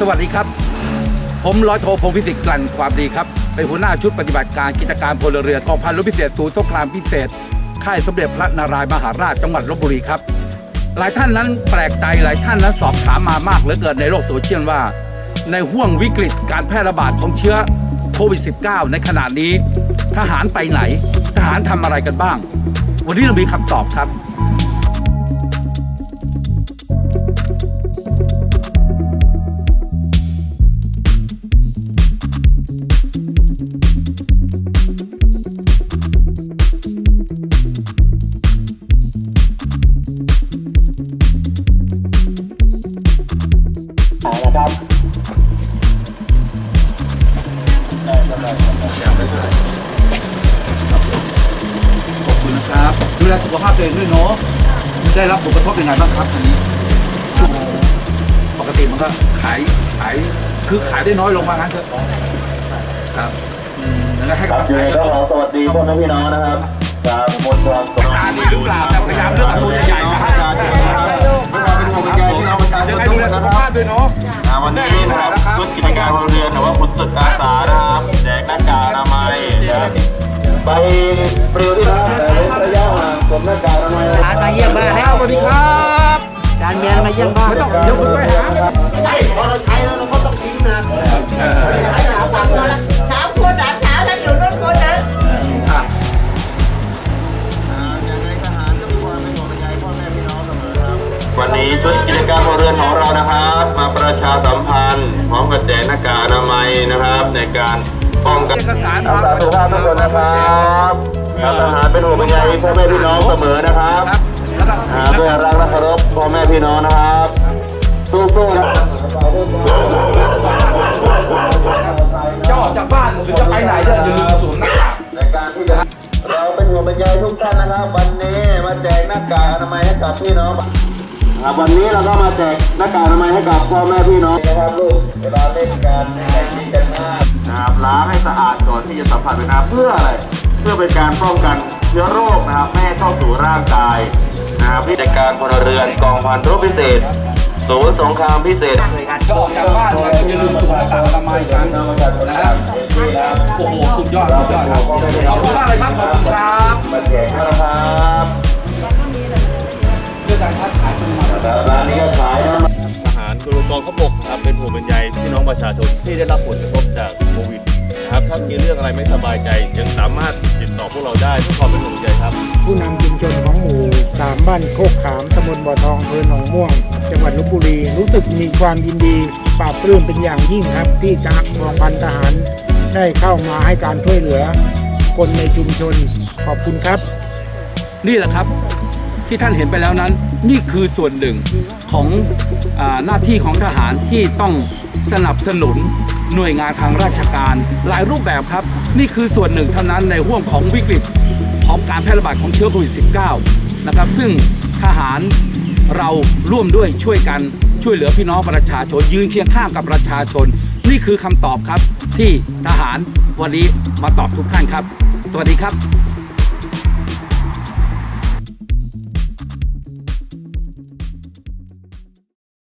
สวัสดีครับ ผมร้อยโทพงศ์พิสิทธิ์กลั่นความดีครับ เป็นหัวหน้าชุดปฏิบัติการกิจการพลเรือกองพันรบพิเศษศูนย์สงครามพิเศษ ค่ายสมเด็จพระนารายณ์มหาราชจังหวัดลบบุรีครับ หลายท่านนั้นแปลกใจหลายท่านนั้นสอบถามมามากเหลือเกินในโลกโซเชียลว่า ในห่วงวิกฤตการแพร่ระบาดของเชื้อโควิด -19 ในขณะนี้ ทหารไปไหน ทหารทำอะไรกันบ้าง วันนี้เรามีคำตอบครับ ขอบคุณนะครับดูแลสุขภาพตัวเองด้วยเนาะได้รับผลกระทบยังไงบ้างครับอันนี้ ปกติมันก็ขายขายคือขายได้น้อยลงมางั้นเถอะ ครับอืมแล้วก็ให้คกำรับลังยังใจไงก็ขอสวัสดีพ่อแม่พี่น้องนะครับจากหมดความสงตาดีหรือเปล่าแต่พยายามเลือกเอาตัวใหญ่ๆนะฮะเป็นห่วงเป็นใยพี่น้องประชาชยังนไงทุดูกแลคนสุนะขครัภาบพด้วยเนาะอ่าวันนี้นะครับชุดกิจการโรงเรียนหรือว่าคุณศึกอาสานะครับแจกหน้ากากอนามัยนะครับไปปลิว นของเรานะครับ มาประชาสัมพันธ์พร้อมกับแจกหน้ากากอนามัยนะครับ ในการป้องกันเอกสารรักษาสุขภาพทุกคนนะครับครับทหารเป็นห่วงเป็นใยพ่อแม่พี่น้องเสมอนะครับครับแล้วก็หาเพื่อรักและเคารพพ่อแม่พี่น้องนะครับสู้ๆนะครับจะออกจากบ้านหรือจะไปไหนเนี่ยอย่าลืมสวมหน้ากากในการที่จะเราเป็นห่วงเป็นใยทุกท่านนะครับ วันนี้มาแจกหน้ากากอนามัยให้กับพี่น้อง ครับวันนี้เราก็มาแจกหน้ากากอนามัยให้กับพ่อแม่พี่น้องนะครับลูกเวลาเล่นกันในการกินกันมากนะครับล้างให้สะอาดก่อนที่จะสัมผัสไปนะเพื่ออะไร เพื่อเป็นการป้องกันเชื้อโรคนะครับไม่ให้เข้าสู่ร่างกายนะครับพิธีการพลเรือนกองพันรบพิเศษศูนย์สงครามพิเศษจะออกจากบ้านเนี่ยอย่าลืมสวมหน้ากากอนามัยกันนะครับโอ้โหสุดยอดสุดยอดครับขอบคุณมากเลยครับขอบคุณครับ รฐานร้านนี้ก็ขายนะทหารกรมกองทัพบกนะครับเป็นห่วงเป็นใยพี่น้องประชาชนที่ได้รับผลกระทบจากโควิดนะครับถ้ามีเรื่องอะไรไม่สบายใจยังสามารถติดต่อพวกเราได้ทุกความเป็นห่วงเป็นใยครับ ผู้นำชุมชนของหมู่สามบ้านโคกขามตำบลบ่อทองอำเภอหนองม่วง จังหวัดลบบุรีรู้สึกมีความยินดีปราบปลื้มเป็นอย่างยิ่งครับ ที่ทหารกองพันทหารได้เข้ามาให้การช่วยเหลือ คนในชุมชนขอบคุณครับ นี่แหละครับ ที่ท่านเห็นไปแล้วนั้น นี่คือส่วนหนึ่งของอหน้าที่ของทหารที่ต้องสนับสนุนหน่วยงานทางราชการ หลายรูปแบบครับ นี่คือส่วนหนึ่งเท่านั้นในห่วงของวิกฤตของการแพร่ระบาดของเชื้อโควิด -19 นะครับ ซึ่งทหารเราร่วมด้วยช่วยกันช่วยเหลือพี่น้องประชาชน ยืนเคียงข้างกับประชาชน นี่คือคำตอบครับที่ทหารวันนี้มาตอบทุกท่านครับ สวัสดีครับ